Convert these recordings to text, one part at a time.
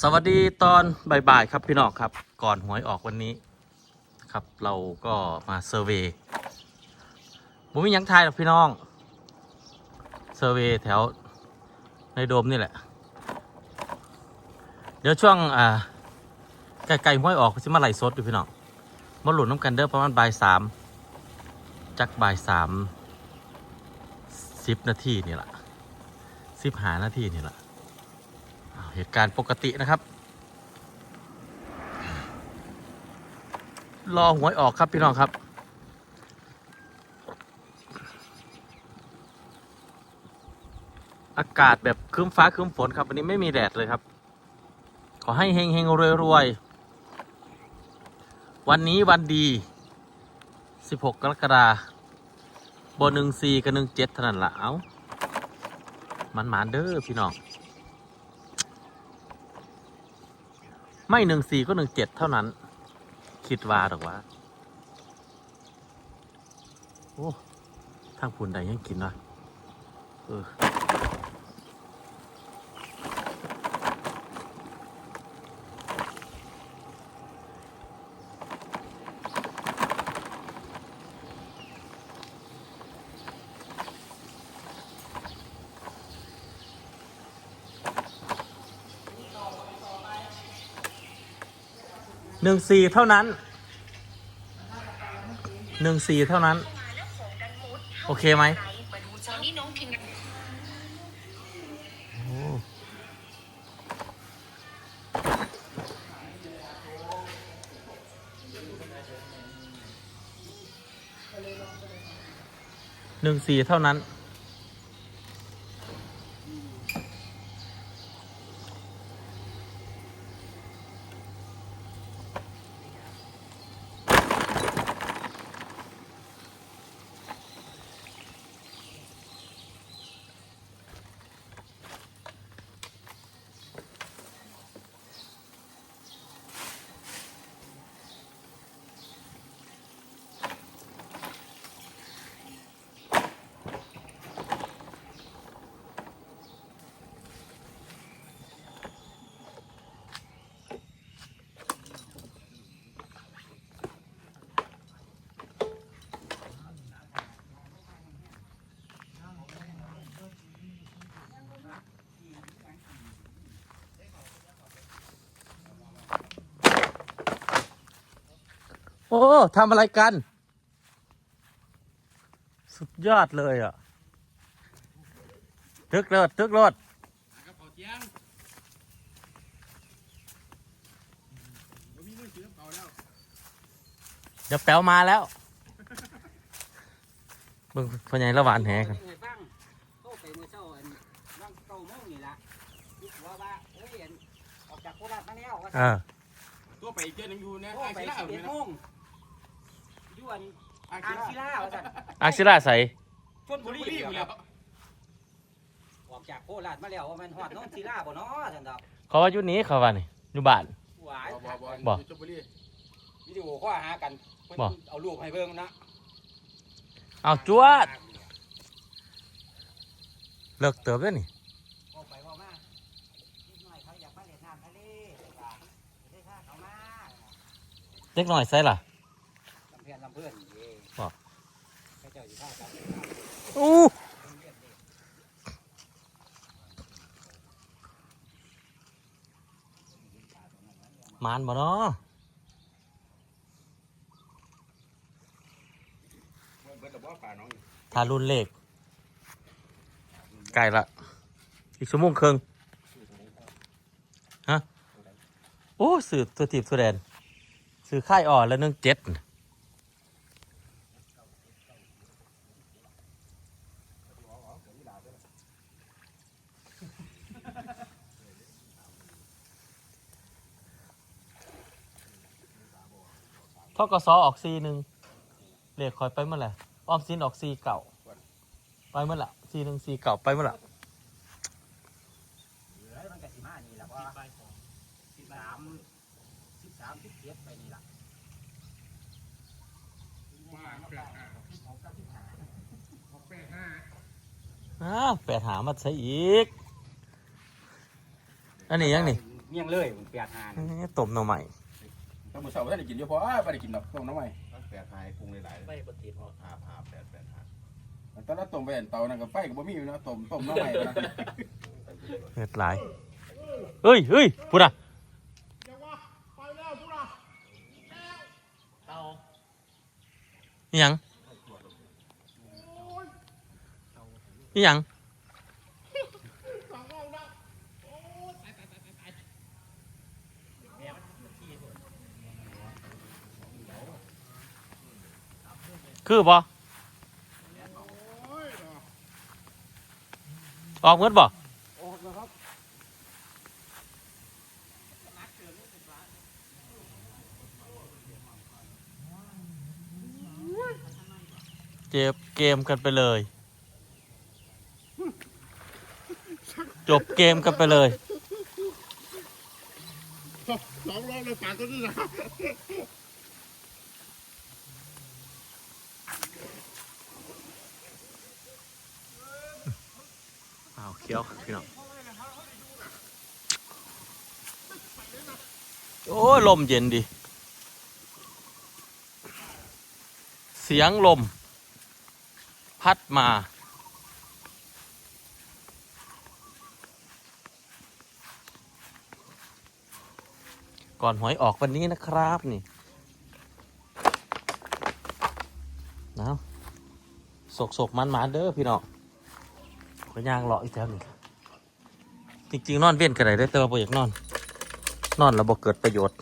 สวัสดีตอนบ่ายๆครับพี่น้องครับ ก่อนหวยออกวันนี้ครับ เราก็มาเซอร์เวย์ผมมีหยังทายหรอกพี่น้องเซอร์เวย์แถวในโดมนี่แหละ เดี๋ยวช่วงอ่าใกล้ๆหวยออกจะมาไหลสดอยู่พี่น้องมาหลุนน้ำกันเด้อประมาณบ่ายสามจักบ่ายสามสิบนาทีนี่แหละสิบหานาทีนี่แหละ เหตุการณ์ปกตินะครับ รอหวยออกครับพี่น้องครับ อากาศแบบครึ้มฟ้าครึ้มฝนครับวันนี้ไม่มีแดดเลยครับ ขอให้เฮงเฮงรวยรวยๆวันนี้วันดี 16 กรกฎาคมบนหนึ่งสี่กับหนึ่งเจ็ดเท่านั้นละเอามันหมานเด้อพี่น้อง ไม่หนึ่งสี่ก็หนึ่งเจ็ดเท่านั้น คิดว่าหรอกว่า โอ้ ทางผุนใดยังกินวะเออ หนึ่งสี่เท่านั้นหนึ่งสี่เท่านั้น โอเคไหมหนึ่งสี่เท่านั้น อ้ทำอะไรกัน สุดยอดเลยอะตึกเลิศตึกรถกับเขาเจียงบ่มีเงินซื้อเขาแล้วเดี๋ยวแป๊วมาแล้วเบิ่งพ่อใหญ่ละหวานแหกันเอ้ยฟังโตไปเมื่อเช้าอันว่างเก้าโมงนี่ล่ะคิดว่าว่าเอ้ยอันออกจากโคราชมาแล้วว่าอ่าตัวไปอีกเจ้าหนึงอยู่นะโตอาไปคิล่าสิบเลเอ็ยดนะโมง อยู่อันอาอ่างคิศิล่าลาว่าซั่นอาชิราใส่ชลบุรีรีบนี่แล้ล่ะวออกจากโคราชมาแล้วว่ามันฮอดโน้องศิลาบ่เนาะซั่นดอกเขาว่าอยู่นี้เขาว่านี่อยู่บ้าน หวายบ่บ่บ่ อยู่ชลบุรีวิดีโอข้อหากันเพิ่นบ่ เอารูปให้เบิ่งนะเอาจวดเลิกเติบแล้วนี่โอ้ไปว่ามานิดหน่อยเขาอยากมาเล่นน้ำทะเลว่าได้ค่าเขามา เล็กหน่อยใส่ล่ะลำ เพื่อนลำเพื่อนเด้บ่เจ้าอยู่ท่ากันอู้มานบ่เนาะเบิดแต่ว่าป่าน้องทารุ่นเลขใกล้ละ อีกชั่วโมงครึ่งฮะ โอ้สื่อตัวทีบตัวแดนสื่อค่ายอ่อนแล้วนึ่งเจ็ด ทกสออกซีหนึ่งเลขคอยไปเมื่อไหร่ออมสินออกซีเก่า ไปเมื่อไหร่ซีหนึ่งซีเก่าไปเมื่อไหร่เหลือมันก็สิมานี่แหละว่าสิบสามสิบสามสิบเจ็ดไปนี่ล่ะว่าแปดห้าแปดห้าอ้าวแปดหามาใช้อีก อันนี้ยังนี่มเมี่ยงเลยแปดหาเอ้ยต้มหน่อใหม่ ต้องมือเช้าไม่ได้กินเยอะเพราะว่าไม่ได้กินหรอกต้มน้ำใหม่แปดหายปรุงหลายๆไม่ปฏิบัติหาบหาบแปดแปดหาบตอนนั้นต้มไปเห็นเตานั่นกับไฟกับบ่มีอยู่นะต้มต้มน้ำใหม่นะเฮ็ดหลายเฮ้ยเฮ้ยพูดอะนี่หยังนี่หยัง คือบ่ออกเงินบ่เจ็บเกมกันไปเลย จบเกมกันไปเลยสองรอบเลยฝากตัวนี้นะ อ้าวเคี้ยวพี่น้องโอ้ลมเย็นดี เสียงลม พัดมา ก่อนหวยออกวันนี้นะครับนี่นะสกสกมันมาเด้อพี่น้อง ก็ย่างเลาะอีกแล้วนี่จริงๆ นอนเว้นกันได้แต่ว่าบ่อยากนอน นอนแล้วบ่เกิดประโยชน์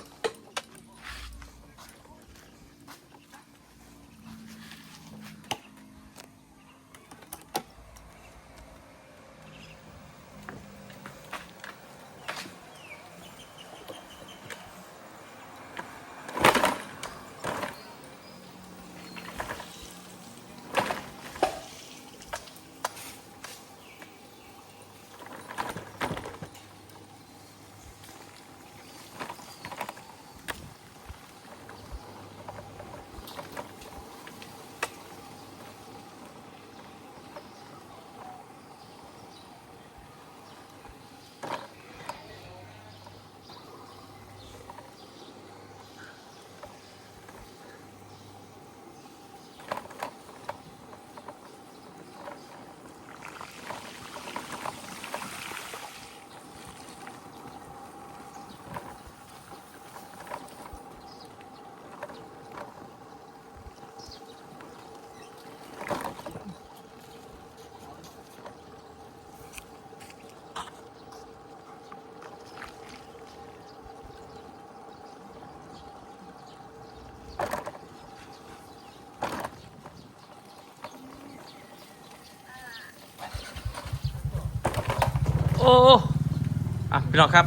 อะพี่น้องครับ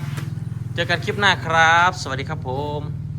เจอกันคลิปหน้าครับ สวัสดีครับผม